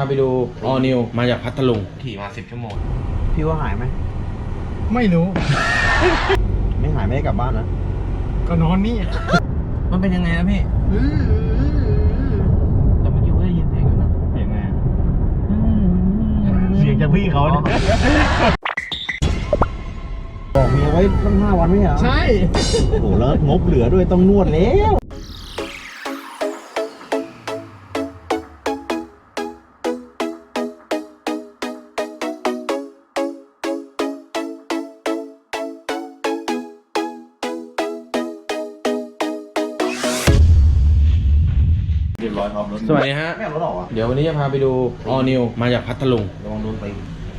พาไปดูออนิวมาจากพัทลุงขี่มาสิบชั่วโมง พี่ว่าหายไหม ไม่รู้ ไม่หายไม่ได้กลับบ้านนะ ก็นอนนี่ มันเป็นยังไงนะพี่ แต่เมื่อกี้ก็ได้ยินเสียงอยู่นะ เสียงไงเสียงจากพี่เขาเนี่ยบอกเมียไว้ตั้งห้าวันไม่เหรอ ใช่ โอ้โหแล้วงบเหลือด้วยต้องนวดแล้ว รียบร้อยครับรถสวัสดีฮะ ไม่เอารถออกอะเดี๋ยววันนี้จะพาไปดูออนิวมาจากพัทลุง ระวังโดนตี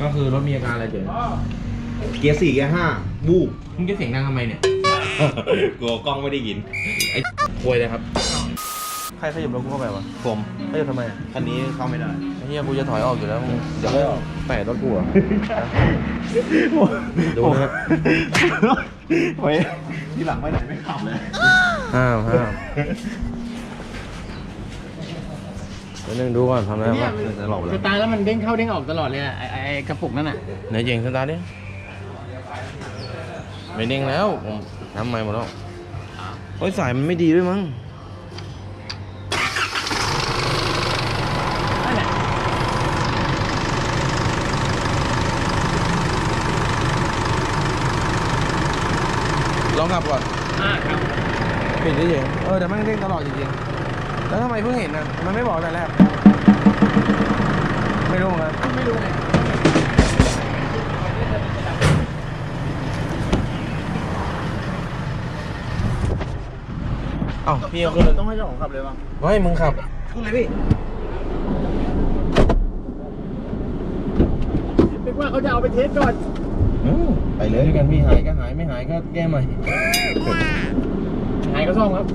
ก็คือรถมีอาการอะไรเจ๋งเกียร์สี่เกียร์ห้าบูบมึงจะเสียงดังทำไมเนี่ย กลัวกล้องไม่ได้ยิน ไอ้ควยเลยครับ ใครขยับรถกูเข้าไปวะผมขยับทำไมอะคันนี้เข้าไม่ได้ไอ้เหี้ยกูจะถอยออกอยู่แล้วมึงเดี๋ยวไม่ออกแปะรถกูเหรอดูนะครับเฮ้ยที่หลังไปไหนไม่ขับเลยห้ามห้าม เดี๋ยวนึงดูก่อนทำอะไรเนี่วะยจะหลอกเลยสตาร์ทแล้วมันเด้งเข้าเด้งออกตลอดเลยอะไอ้ไอ้ไอ้กระปุกนั่นอะไหนเจ๋งสตาร์ทดิไม่เด้งแล้วผมน้ำใหม่หมดแล้วโอ้ยสายมันไม่ดีด้วยมั้งนั่นแหละลองขับก่อนอ่าครับ ปิดได้เฉยเออแต่มันเด้งตลอดจริงๆ แล้วทำไมเพิ่งเห็นนะมันไม่บอกแต่แรก ไม่รู้เหมือนกันไม่รู้ไงเอ้าพี่เอาขึ้นเลยต้องให้เจ้าของขับเลยป่ะเฮ้ยมึงขับขึ้นเลยพี่นึกว่าเขาจะเอาไปเทสก่อนไปเลยด้วยกันพี่หายก็หายไม่หายก็แก้ใหม่หายก็ซ่อมครับ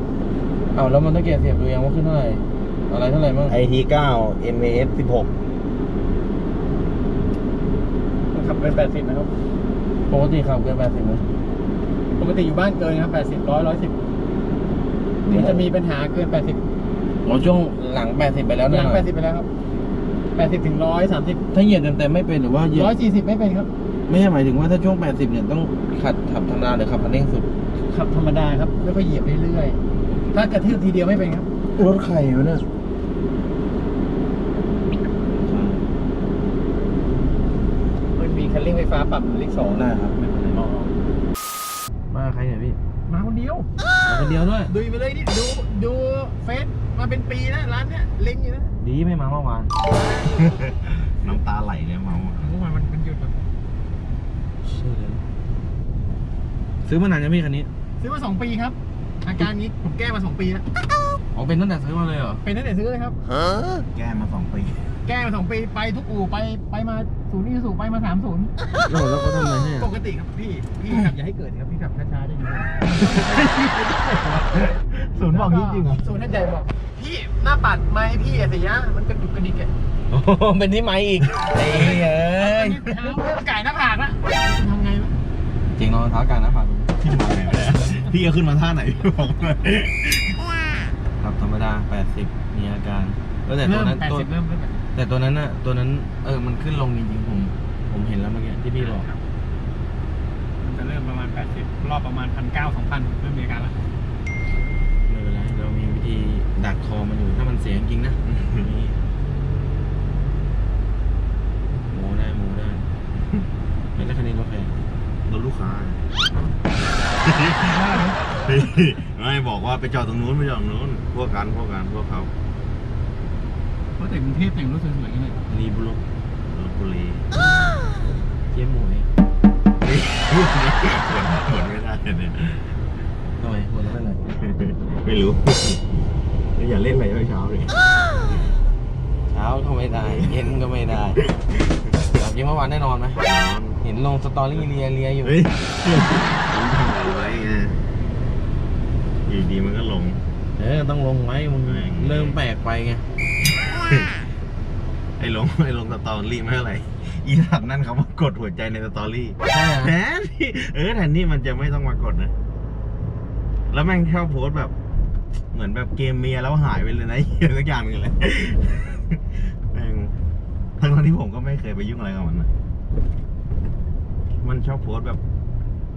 เอ้าแล้วมันต้องเกียร์เสียบดูยังว่าขึ้นเท่าไหร่อะไรเท่าไหร่บ้างไอทีเก้า MAS สิบหกมันขับเกิน 80 นะครับ ปกติขับเกินแปดสิบไหมปกติอยู่บ้านเกินครับ80 100 110 มันจะมีปัญหาเกิน 80อ๋อช่วงหลังแปดสิบไปแล้วหนะลัง80 ไปแล้วครับ 80 ถึง 130 ถ้าเหยียบเต็มๆไม่เป็นหรือว่าเหยียบ140 ไม่เป็นครับ ไม่ใช่หมายถึงว่าถ้าช่วงแปดสิบเนี่ยต้องขัดขับธรรมดาหรือขับคันเร่งสุด ขับธรรมดาครับ แล้วก็เหยียบเรื่อยๆ ถ้ากระทืบทีเดียวไม่เป็นครับ รถใครวะเนี่ยมันมีคันเร่งไฟฟ้าปรับเลขสองได้ครับอ๋อมาใครเนี่ยพี่มาคนเดียว มาคนเดียวด้วย ดูไปเลยนี่ดูดูเฟซมาเป็นปีแล้วร้านเนี้ยเล็งอยู่นะดีไม่มาเมื่อวาน น้ำตาไหลเลยเมาอะเมื่อวานมันมันหยุดแบบซื้อมานานยังพี่คันนี้ ซื้อมาสองปีครับ อาการนี้ผมแก้มาสองปีแล้วอ๋อเป็นตั้งแต่ซื้อมาเลยเหรอ เป็นตั้งแต่ซื้อเลยครับ แก้มาสองปี แก้มาสองปีไปทุกอู่ไปไปมาศูนย์นี่ศูนย์ไปมาสามศูนย์แล้วแล้วเขาทำอะไรให้ปอะกติครับพี่ พี่ขับอย่าให้เกิดครับพี่ขับช้าๆได้ดีศูนย์บอกนี้จริงเหรอ ศูนย์ท่านใจบอก พี่หน้าปัดไม้พี่อะเสียมันกระดุกกระดิกอะโอ้โหเป็นที่ไม้อีกเอ้ยเอ้ยเท้าไก่หน้าผากละทำไงวะจริงรองเท้ากลางนะผ่านพี่มาไงไม่ได้พี่ก็ขึ้นมาท่าไหนพี่บอกเลยขับธรรมดา 80 มีอาการเออแต่ตัวเริ่มนั้นแปดตัวสิบเริ่มเริ่มแต่ตัวนั้นน่ะ ตัวนั้น เออ มันขึ้นลงจริงๆผม ผมเห็นแล้วเมื่อกี้ที่พี่บอกมันจะเริ่มประมาณ 80 รอบประมาณพันเก้าสองพันเริ่มมีอาการแล้วไม่เป็นไรเรามีวิธีดักคอมันอยู่ถ้ามันเสียจริงๆนะนี่โมได้โมได้เห็นแล้วคันนี้รถใครรถลูกค้า ไม่บอกว่าไปจอดตรงนู้นไปจอดตรงนู้นพวกกันพวกกันพวกเขาเพราะแต่กรุงเทพแต่งรถสวยๆกันเลยรีบุรุรถบุรีเจี๊ยบหมวยพูดนะเหมือนไม่ได้เนี่ยทำไมหัวเราะเป็นไรไม่รู้อย่าเล่นไปเช้าเลยเช้าก็ไม่ได้ เย็นก็ไม่ได้ถามจริงเมื่อวานได้นอนไหมเห็นลงสตอรี่เลียเลียอยู่ ไรไว้ไงอยู่ดีมันก็ลง เออต้องลงไว้มึงแม่งเริ่มแปลกไปไงไอ้ลงไอ้ลงสตอรี่ไม่อะไรอีสัตว์นั่นเขามากดหัวใจในสตอรี่ใช่ฮะแทนที่เออแทนที่มันจะไม่ต้องมากดนะ แล้วแม่งชอบโพสต์แบบ เหมือนแบบเกมเมียแล้วหายไปเลยนะเหี้ยสักอย่างหนึงเลยแม่งทั้งๆที่ผมก็ไม่เคยไปยุ่งอะไรกับมันนะมันชอบโพสต์แบบ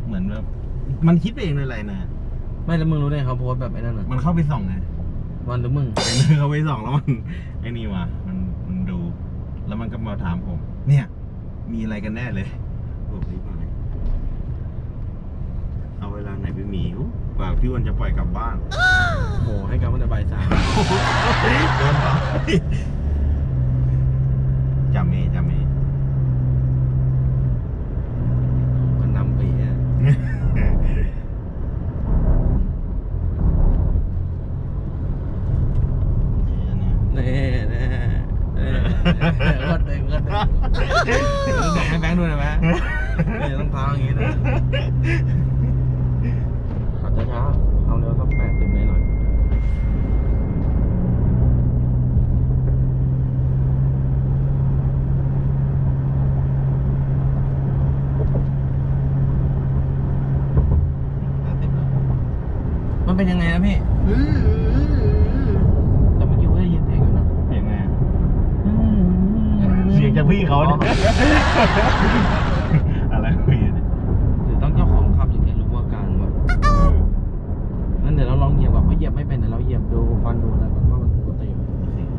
เหมือนแบบ มันคิดไปเองเลยอะไรนะ ไม่แล้วมึงรู้ได้ไงเขาโพสต์แบบไอ้นั่นอะมันเข้าไปส่องไงวันหรือมึง ไอ้นี่เขาไปส่องแล้วมันไอ้นี่ว่ะมันมันดู แล้วมันก็มาถามผม เนี่ย มีอะไรกันแน่เลยผมรีบมาเลยเอาเวลาไหนไปหมีวกว่าพี่วันจะปล่อยกลับบ้านโอ้โหให้กลับมันแต่บ่ายสามโดนเหรอจำเมจำเม มันนำไปอะเน่เน่เน่ก็เด้งก็เด้งบอกให้แบงค์ดูหน่อยไหมนี่ต้ องเท้าอย่างนี้นะขับช้าๆเอาเร็วสักแปดสิบหน่อยมันเป็นยังไงนะพี่แต่เมื่อกี้ผมได้ยินเสียงอยู่นะ เสียงไงเสียงจากพี่เขาเนี่ย ไม่เป็นเดี๋ยวเราเหยียบดูฟันดูแล้วกันว่ามันปกติไหม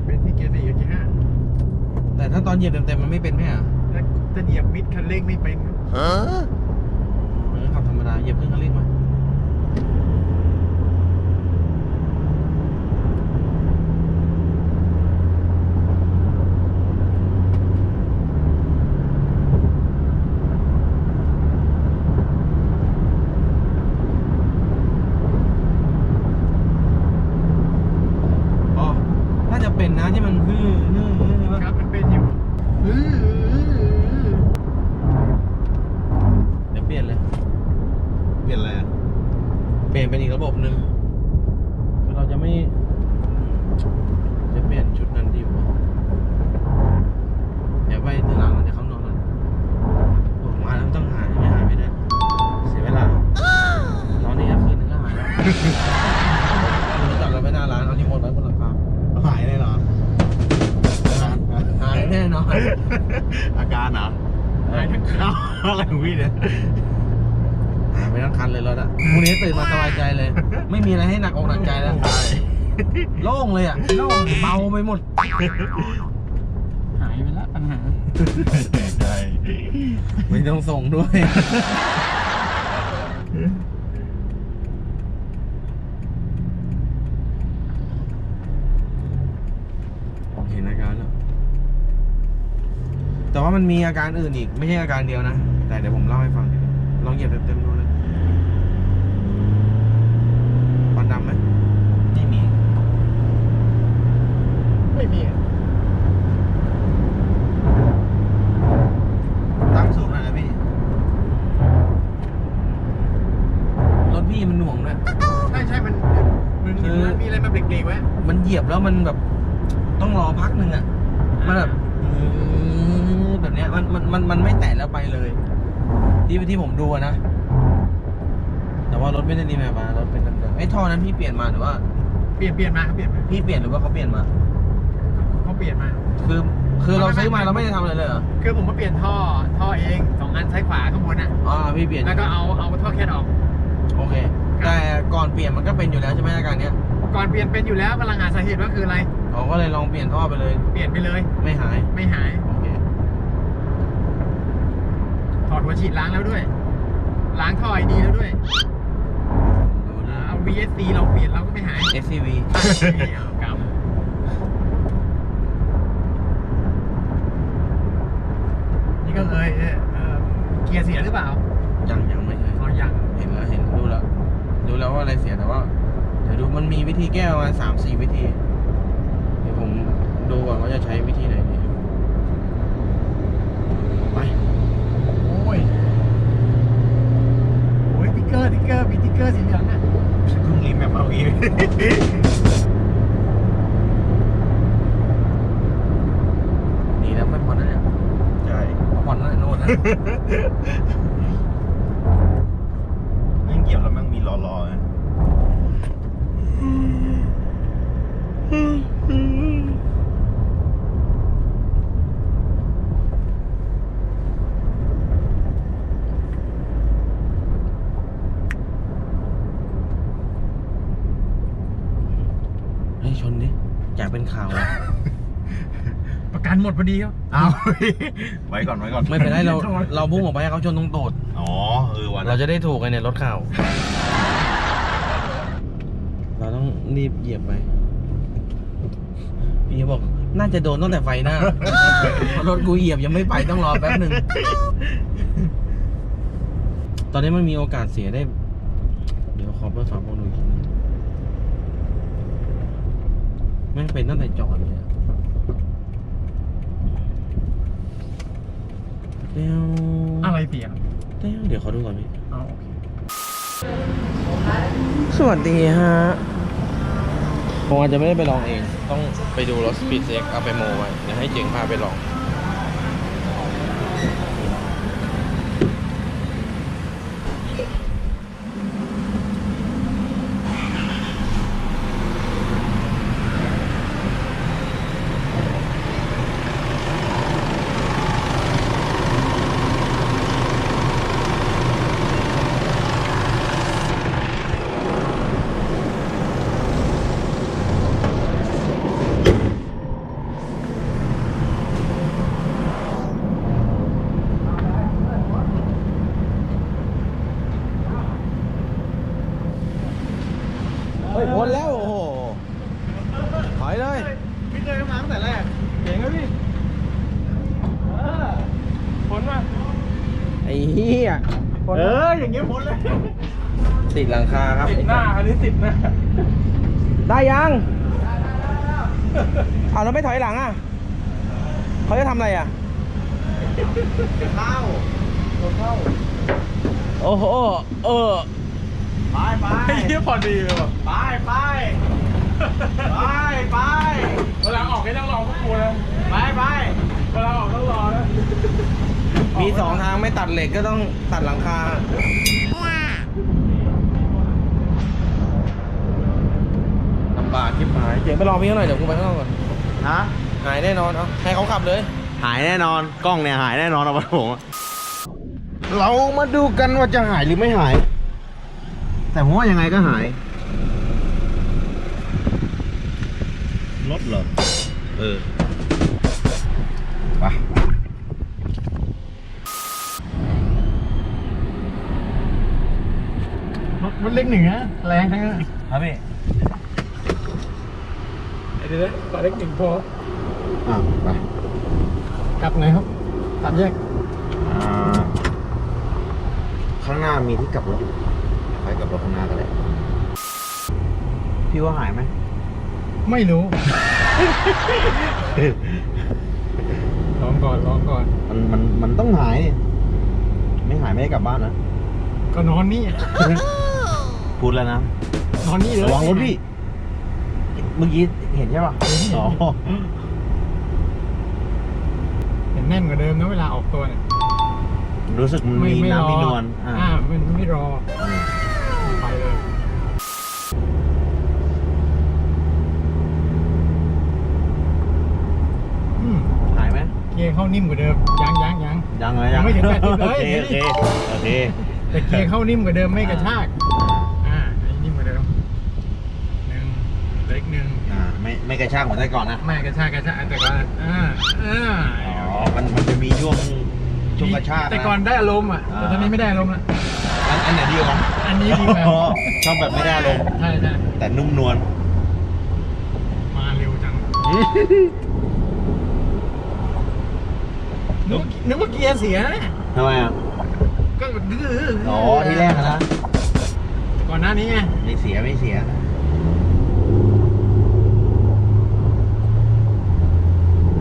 เป็นที่เกียร์สี่กับเกียร์ห้าแต่ถ้าตอนเหยียบเต็มๆมันไม่เป็นไหมอะถ้าถ้าเหยียบมิดคันเร่งไม่เป็นมันก็ขับธรรมดาเหยียบขึ้นคันเร่งมาอ๋อน่าจะเป็นนะที่มันฮือฮือฮือ ครับมันเป็นอยู่ เดี๋ยวเปลี่ยนเลย เปลี่ยนอะไรอะ เปลี่ยนเป็นอีกระบบหนึ่งคือเราจะไม่ จะเปลี่ยนชุดนั้นดีกว่าเดี๋ยวไปทีหลังเดี๋ยวเขานอนกันผมมาแล้วต้องหายไม่หายไม่ได้ เสียเวลานอนนี่ก็คืนนึงก็หายแล้วเราจับเราไปหน้าร้านเอาที่หมดไว้บนหลังคา หายแน่นอน หายแน่นอน อาการเหรอ หายทั้งคัน เอาอะไรของพี่เนี่ย หายไปทั้งคันเลยรถอะพรุ่งนี้ตื่นมาสบายใจเลย ไม่มีอะไรให้หนักอกหนักใจแล้ว ใช่ โล่งเลยอะโล่งเบาไปหมด หายไปแล้วปัญหา ใช่ไม่ต้องส่งด้วย เห็นอาการแล้ว แต่ว่ามันมีอาการอื่นอีก ไม่ใช่อาการเดียวนะ แต่เดี๋ยวผมเล่าให้ฟังทีนึงลองเหยียบเต็มๆดูเลยควันดำไหม ไม่มี ไม่มีอะ ตั้งสูงหน่อยนะพี่ รถ พี่มันหน่วงด้วยใช่ใช่มันมันคือมันมีอะไรมาเบรกๆไว้มันเหยียบแล้วมันแบบต้องรอพักหนึ่งอะ มันแบบอืมแบบเนี้ยมันมันมันมันไม่แตะแล้วไปเลย ที่ที่ผมดูอะนะ แต่ว่ารถไม่ได้รีแมปมารถเป็นเดิมๆไอ้ท่อนั้นพี่เปลี่ยนมาหรือว่า เปลี่ยนเปลี่ยนมาครับเปลี่ยนมาพี่เปลี่ยนหรือว่าเขาเปลี่ยนมา เขาเปลี่ยนมา คือคือเราซื้อมาเราไม่ได้ทำอะไรเลยเหรอคือผมมาเปลี่ยนท่อท่อเองสองอันซ้ายขวาข้างบนอะอ่าพี่เปลี่ยนแล้วก็เอาเอาท่อแคทออกโอเค แต่ก่อนเปลี่ยนมันก็เป็นอยู่แล้วใช่ไหมอาการเนี้ยก่อนเปลี่ยนเป็นอยู่แล้วกำลังหาสาเหตุว่าคืออะไรเขาก็เลยลองเปลี่ยนท่อไปเลย เปลี่ยนไปเลย ไม่หาย ไม่หาย โอเค ถอดหัวฉีดล้างแล้วด้วย ล้างท่อไอดีแล้วด้วยดูนะเอา VSC เราเปลี่ยนเราก็ไม่หาย SCV เอากำนี่ก็เลยเอ่อเอ่อเกียร์เสียหรือเปล่า ยังยังไม่ใช่อ๋อยัง ดูแล้วว่าอะไรเสียแต่ว่าเดี๋ยวดูมันมีวิธีแก้ประมาณสามสี่วิธี เดี๋ยวผมดูก่อนว่าจะใช้วิธีไหนดีไปโอ้ยโอ้ยติ๊กเกอร์ติ๊กเกอร์มีติ๊กเกอร์สีเหลืองอะเพิ่งรีแมปเอาอีกดีแล้วไม่ผ่อนนะเนี่ยใช่ผ่อนนั่นโน่นนะ ยิ่งเหยียบแล้วแมัน มีรอรอหชนดิอยกเป็นข่าวอะประกันหมดพอดีครับ เอา ไว้ก่อนไว้ก่อนไม่เป็นไรเราเราบุ้งออกไปให้เขาชนตรงตูดอ๋อเออวัน เราจะได้ถูกไงเนี่ยรถข่าว ราต้องรีบเหยียบไปพี่เขาบอกน่าจะโดนตั้งแต่ไฟหน้าเพราะรถกูเหยียบยังไม่ไปต้องรอแป๊บหนึ่งตอนนี้มันมีโอกาสเสียได้ เดี๋ยวขอเปิดฝาโปรงดูอีกทีนึงแม่งเป็นตั้งแต่จอดเลยอะเดี๋ยวอะไรเสียเดี๋ยวเดี๋ยวเขาดูก่อนพี่เอาโอเคสวัสดีฮะ ผมอาจจะไม่ได้ไปลองเอง ต้องไปดูรถ Speed X เอาไปโมไว้เดี๋ยวให้เจ๋งพาไปลอง เฮ้ยพ้นแล้ว โอ้โห ถอยเลย พี่เคยมาตั้งแต่แรกเก่งแล้วพี่ผลมา ไอ้เหี้ย เออ อย่างเงี้ยผลเลย ติด หลังคาครับ ติดหน้าอันนี้ติดหน้าได้ยังเอาแล้วไม่ถอยหลังอะ เขาจะทำอะไรอะเข้าเข้า โอ้โห เออ ไปไปเฮียพอดีเลยว่ะไปไปไปไปเวลาออกไม่ต้องรอพวกกูนะไปไปเวลาออกต้องรอนะมีสองทางไม่ตัดเหล็กก็ต้องตัดหลังคา ลำ บากที่หาย เจ๋งไปรอพี่เขาหน่อยเดี๋ยวกูไปข้างนอกก่อน ฮะ หายแน่นอนเอาให้เขาขับเลย หายแน่นอน กล้องเนี่ยหายแน่นอนเอาไปผมอะเรามาดูกันว่าจะหายหรือไม่หาย แต่ผมว่ายังไงก็หาย รถเหรอ เออ ไป รถรถเล็กหนึ่งนะแรงทั้งนั้นครับพี่ เดี๋ยวขอเล็กหนึ่งพออ่าไปกลับไหนครับตัดแยกอ่าข้างหน้ามีที่กลับรถอยู่ไปกลับรถข้างหน้าก็ได้พี่ว่าหายไหมไม่รู้ ลองก่อนลองก่อน มันมันมันต้องหายนี่ไม่หายไม่ได้กลับบ้านนะก็นอนนี่ พูดแล้วนะนอนนี่เลย ระวังรถพี่ เมื่อกี้เห็นใช่ป่ะเห็นเห็นอ๋อเห็นแน่นกว่าเดิมนะเวลาออกตัวเนี่ยรู้สึกมันมีน้ำมีนวลอ่าอ่ามันไม่รออืมไปเลยอืมหายไหมเกียร์เข้านิ่มกว่าเดิมยังยังยังยังเลยยังไม่ถึง80เลยโอเคโอเคโอเคแต่เกียร์เข้านิ่มกว่าเดิมไม่กระชาก อ่าอันนี้นิ่มกว่าเดิมหนึ่ง เล็กหนึ่งอ่าไม่ไม่กระชากเหมือนแต่ก่อนนะไม่กระชากกระชากแต่ก่อนอ่าอ่าอ๋อมันมันจะมีช่วงช่วงกระชากะแต่ก่อนได้อารมณ์อะแต่ตอนนี้ไม่ได้อารมณ์ละอันอันไหนดีกว่ากันอันนี้ดีกว่าอ๋อชอบแบบไม่ได้ลงณ์ใช่ใช่แต่นุ่มนวลมาเร็วจังนึกว่านึกว่าเกียร์เสียนะทำไมอะก็ดื้ออ๋อที่แรกอะนะก่อนหน้านี้ไงไม่เสียไม่เสีย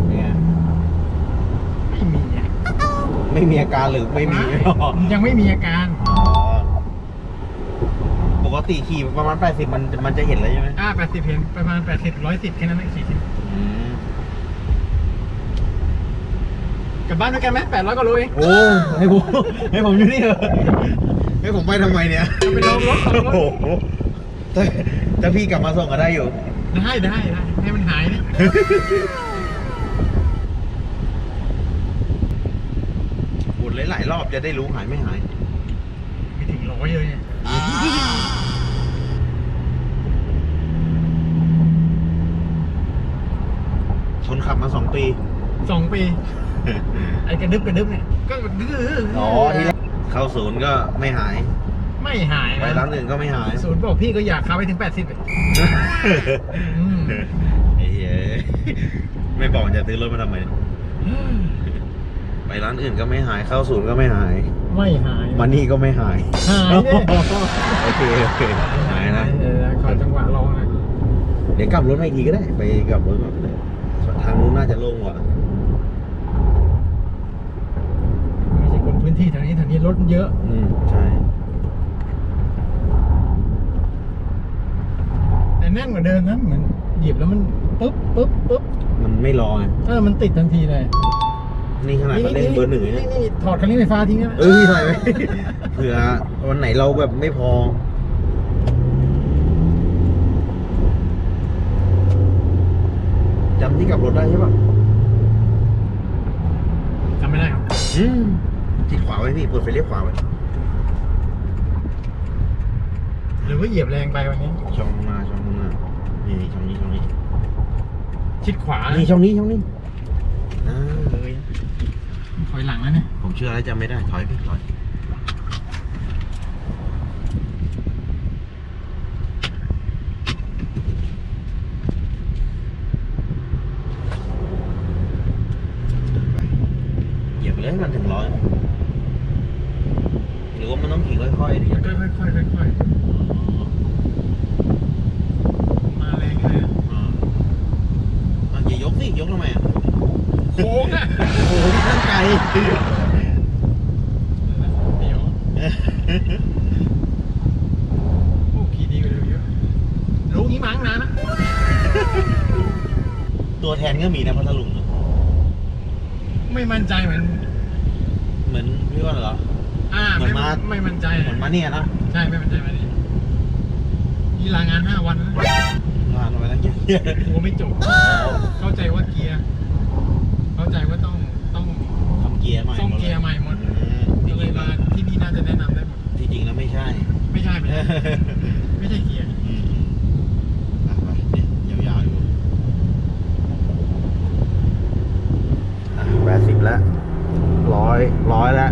เนี่ย ไม่มีอะ ไม่มีอาการหรือไม่มียังไม่มีอาการ อ๋อ ปกติขี่ประมาณ 80 มันมันจะเห็นเลยใช่ไหมอ่าแปดสิบเห็นประมาณแปดสิบร้อยสิบแค่นั้นเองสี่สิบอืมกลับบ้านด้วยกันไหมแปดร้อยกว่าโลเองโอ้ให้ผมให้ผมอยู่นี่เหรอให้ผมไปทำไมเนี่ยเอาไปลองรถลองรถโอ้โหถ้าถ้าพี่กลับมาส่งก็ได้อยู่ ได้ได้ได้ให้มันหายนี่หมุน หลายๆรอบจะได้รู้หายไม่หายไม่ถึงร้อยเลยเนี่ยขับมาสองปี สองปี ไอ้กระดึบกระดึบเนี่ย ก็ดื้ออ๋อที่แรกเข้าศูนย์ก็ไม่หาย ไม่หายไปนะร้านอื่นก็ไม่หาย ศูนย์บอกพี่ก็อยากขับไปถึง80เลยอืมไอ้เหี้ยไม่บอกจะซื้อรถมาทำไม ไปร้านอื่นก็ไม่หายเข้าศูนย์ก็ไม่หาย ไม่หายมานี่ก็ไม่หาย หายดิโอเคโอเคหายนะ เออขอจังหวะลองนะเดี๋ยวกลับรถมาอีกทีก็ได้ ไปกลับรถก่อนก็ได้ทางนู้นน่าจะโล่งกว่า ไม่ใช่คนพื้นที่แถวนี้แถวนี้รถเยอะ อืมใช่ แต่แน่นกว่าเดิมนะเหมือนหยิบแล้วมันปุ๊บปุ๊บปุ๊บมันไม่รอไง เออมันติดทันทีเลย นี่ขนาดเขาเล่นเบอร์หนึ่งเลยนี่เนี่ยนี่ถอดคันเร่งไฟฟ้าทิ้งนะเอ้ยใส่ไหมเผื่อวันไหนเราแบบไม่พอ จำที่กลับรถได้ใช่ปะจำไม่ได้ครับอืมจิดขวาไว้พี่เปิดไฟเลี้ยวขวาไว้หรือว่าเหยียบแรงไปวันนี้ ช่องมาช่องมานี่ช่องนี้ช่องนี้ ชิดขวานี่ช่องนี้ช่องนี้อ่าเลยถ อยหลังแล้วเนี่ยผมเชื่อแล้วจำไม่ได้ถอยพี่ถอยเหยียบเลยให้มันถึงร้อยหรือว่ามันต้องขี่ค่อยๆดิค่อยๆค่อยๆค่อยๆมาแรงเลยอะอ่าอะอย่ายกสิยกทำไมอะ โค้งอะโอ้โหที่ตั้งใจเดี๋ยวโอ้ขี่ดีกว่าเดิมเยอะรู้งี้มั้งนานนะตัวแทนก็มีนะพัทลุงไม่มั่นใจเหมือนเหมือนพี่ว่าเหรอ อ่าเหมืไม่อนมา ไม่มั่นใจเหมือนมาเนี่ยนะใช่ไม่มั่นใจมาดินี่ลางานห้าวันนะงานไปตั้งเยอะกลัวไม่จบเข้าใจว่าเกียร์ เข้าใจว่าต้องต้อง ทำเกียร์ใหม่ ซ่อมเกียร์ใหม่หมด อืม ก็เลยมาที่นี่น่าจะแนะนำได้หมด ที่จริงแล้วไม่ใช่ ไม่ใช่ไม่ใช่ไม่ใช่เกียร์ อืมอะไปเนี่ยยาวๆอยู่แปดสิบแล้วร้อยร้อยแล้ว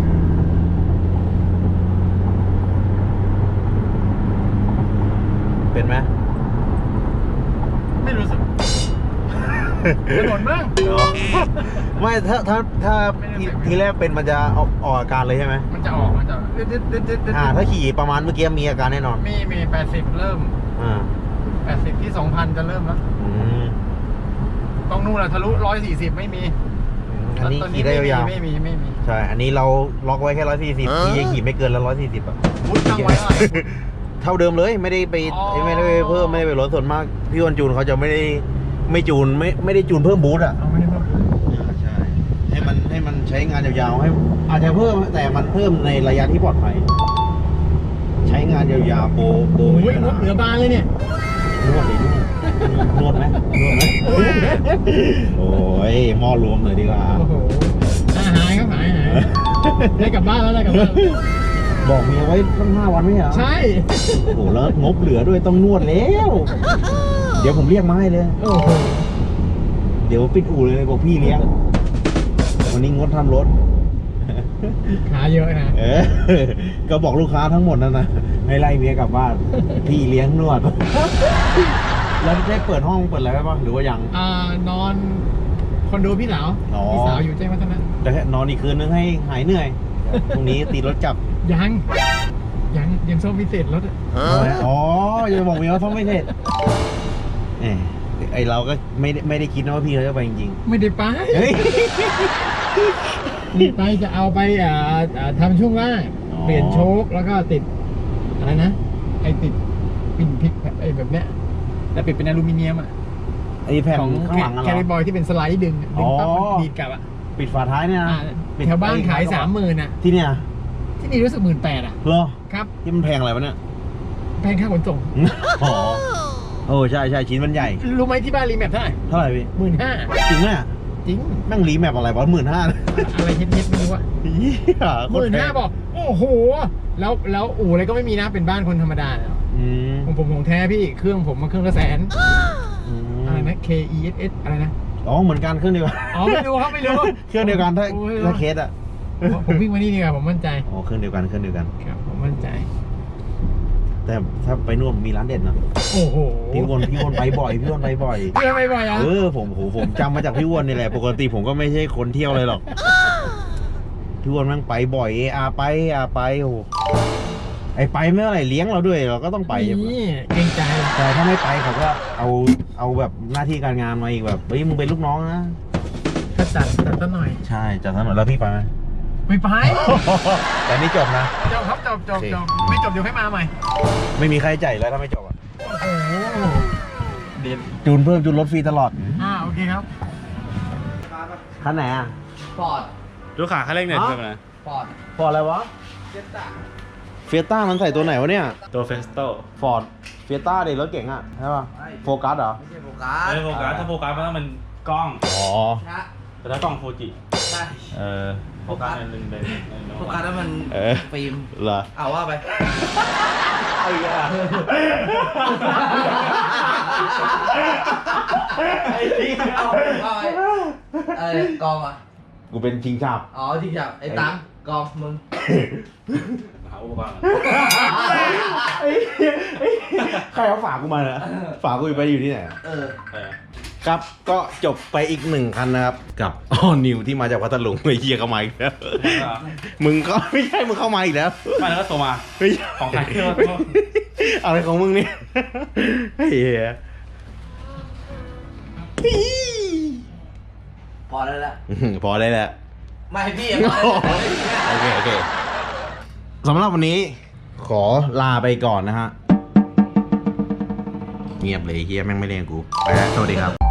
เป็นไหม ไม่รู้สึกถนนบ้าง ไม่ถ้าถ้าถ้าไม่ได้ทีไม่ได้ทีแรกเป็นมันจะออกออกอาการเลยใช่ไหมมันจะออกมันจะดึ๊ดดึ๊ดดึ๊ดดึ๊ดดึ๊ดอ่า ถ้าขี่ประมาณเมื่อกี้มีอาการแน่นอนมีมีแปดสิบเริ่มอ่าแปดสิบที่สองพันจะเริ่มแล้วอืมต้องนู่นแหละทะลุร้อยสี่สิบไม่มีอันนี้ตขี่ได้ยาวไม่มีไม่มีๆใช่ อันนี้เราล็อกไว้แค่ร้อยสี่สิบพี่ยังขี่ไม่เกินแล้วร้อยสี่สิบอะ วุ้นตั้งไว้อะไร เท่าเดิมเลยไม่ได้ไปอ๋อ ไม่ได้ไปเพิ่มไม่ได้ไปลดส่วนมากพี่วันจูนเขาจะไม่ได้ไม่จูนไม่ไม่ได้จูนเพิ่มบูทอะ เอาไม่ได้เพิ่ม ใช่ ให้มันให้มันใช้งานยาวๆให้อาจจะเพิ่มแต่มันเพิ่มในระยะที่ปลอดภัย ใช้งานยาวๆโปรโปรโอ้ไม่ยมีงปัญบหาเหลือบานเลยเนี่ยนวดดินวดไหมนวดไหมโอ้ยหม้อรวมเลยดีกว่าโอ้โหอ่าหายครับหายหายได้กลับบ้านแล้วได้กลับบ้านบอกเมียไว้ตั้งห้าวันไม่เหรอใช่โอ้โหแล้วงบเหลือด้วยต้องนวดแล้ว เดี๋ยวผมเรียกมาให้เลยโอ้โหเดี๋ยวปิดอู่เลยบอกพี่เลี้ยง วันนี้งดทำรถ ขาเยอะนะเออ ก็บอกลูกค้าทั้งหมดนั่นนะให้ไล่เมียกลับบ้าน พี่เลี้ยงนวด แล้วได้เปิดห้องเปิดอะไรไว้ปะหรือว่ายัง อ่านอนคอนโดพี่สาวอ๋อ พี่สาวอยู่แจ้งวัฒนะจะให้นอนอีกคืนนึงให้หายเหนื่อยพรุ่งนี้ตีรถกลับยังยังยังซ่อมพิเศษรถอะอ๋ออย่าบอกเมียว่าท้องไม่เสร็จเอ้ยไอเราก็ไม่ได้ไม่ได้คิดนะว่าพี่เขาจะไปจริงไม่ได้ไปๆเฮ้ย นี่ไปจะเอาไปอ่าอ่าทำช่วงล่างอ๋อ เปลี่ยนโชคแล้วก็ติดอะไรนะไอติดปิ่นพลิกไอแบบเนี้ยแต่ปิดเป็นอลูมิเนียมอะไอแผ่นของข้างหลังอะแคเหรริอบอยที่เป็นสไลด์ดึงดึงปั๊บอ๋อมันดีดกลับอะปิดฝาท้ายเนี่ยนะอ่าปิดแถวบ้านขายไอ้สามหมื่นอะ ที่เนี่ยที่นี่รู้สึกหมื่นแปดอะเหรอครับที่มันแพงอะไรวะเนี่ย แพงค่าขนส่ง อ๋อ โอ้ใช่ใช่ชิ้นมันใหญ่ รู้ไหมที่บ้านรีแมปเท่าไหร่เท่าไหร่พี่หมื่นห้าจริงไหมอะ จริงแม่งรีแมปอะไรวะหมื่นห้าอะไรเฮ็ดๆไม่รู้อะหมื่นห้าบอก โอ้โห แล้วแล้วอู่อะไรก็ไม่มีนะเป็นบ้านคนธรรมดาเนี่ยอืมของผมของแท้พี่เครื่องผมมันเครื่องละแสนอืมอะไรนะ K E S S อะไรนะ K อ๋อเหมือนกันเครื่องเดียวกันอ๋อไม่รู้ครับไม่รู้เครื่องเดียวกันถ้าโอ้ยถ้าเคสอะผมวิ่งมานี่ดีกว่าผมมั่นใจอ๋อเครื่องเดียวกันเครื่องเดียวกันครับผมมั่นใจ แต่ถ้าไปนู่นมีร้านเด็ดนะโอ้โหพี่วนพี่วนไปบ่อยพี่วนไปบ่อยเพื่อไม่บ่อยอะเออผมผมผมจำมาจากพี่อ้วนนี่แหละ ปกติผมก็ไม่ใช่คนเที่ยวเลยหรอกพี่อ้วนแม่งไปบ่อยเออาไปอาไปโอ้โหไอไปไม่เท่าไหร่เลี้ยงเราด้วยเราก็ต้องไปใช่ปะนี่เกรงใจแต่ถ้าไม่ไปเขาก็เอาเอาแบบหน้าที่การงานมาอีกแบบเฮ้ยมึงเป็นลูกน้องนะก็จัดจัดซะหน่อย ใช่จากนั้นแล้วพี่ไปไหม ไม่ไปแต่นี่จบนะ จบครับจบจบโอเคจบไม่จบเดี๋ยวให้มาใหม่ ไม่มีใครจ่ายแล้วถ้าไม่จบอะโอ้โหเด็ดจูนเพิ่มจูนลดฟรีตลอด อ่าโอเคครับคันไหนอะฟอร์ดลูกค้าค่าเร่งเน็ตอ๋อใช่ไหมนะฟอร์ดฟอร์ดอะไรวะเฟียต้ามันใส่ตัวไหนวะเนี่ย ตัวเฟสโต้ฟอร์ดเฟียต้าเด็รถเก่งอะใช่ป่ะโฟกัสเหรอไม่ใช่โฟกัสไม่โฟกัสถ้าโฟกัสมันต้องเป็นกล้องอ๋อนะแต่ถ้ากล้องฟูจิใช่เออ โฟกัสในหนึ่งเลยโฟกัสแล้วมันเออฟิล์มเหรอ เอาว่าไปเอาอีกอะไอ้ที่เอาเอาไอ้ไอ้กองอะกูเป็นชิงชาบอ๋อจริงจับไอ้ตังกองมึงหาอุปกรณ์ใครเอาฝากกูมาเนี่ยฝากกูไปอยู่ที่ไหนอะเออเออ ครับก็จบไปอีกหนึ่งคันนะครับ กับออนิวที่มาจากพัทลุงไอ้เหี้ยเข้ามาอีกแล้วมึงก็ไม่ใช่มึงเข้ามาอีกแล้วมาแล้วก็โทรมาไม่ใช่ของใครอะไรของมึงเนี่ยไอ้เหี้ยพอแล้วละพอได้แล้วไม่พี่อะพอแล้วโอเคโอเคสำหรับวันนี้ขอลาไปก่อนนะฮะ เงียบเลยเฮียแม่งไม่เรียนกูไปแล้วสวัสดีครับ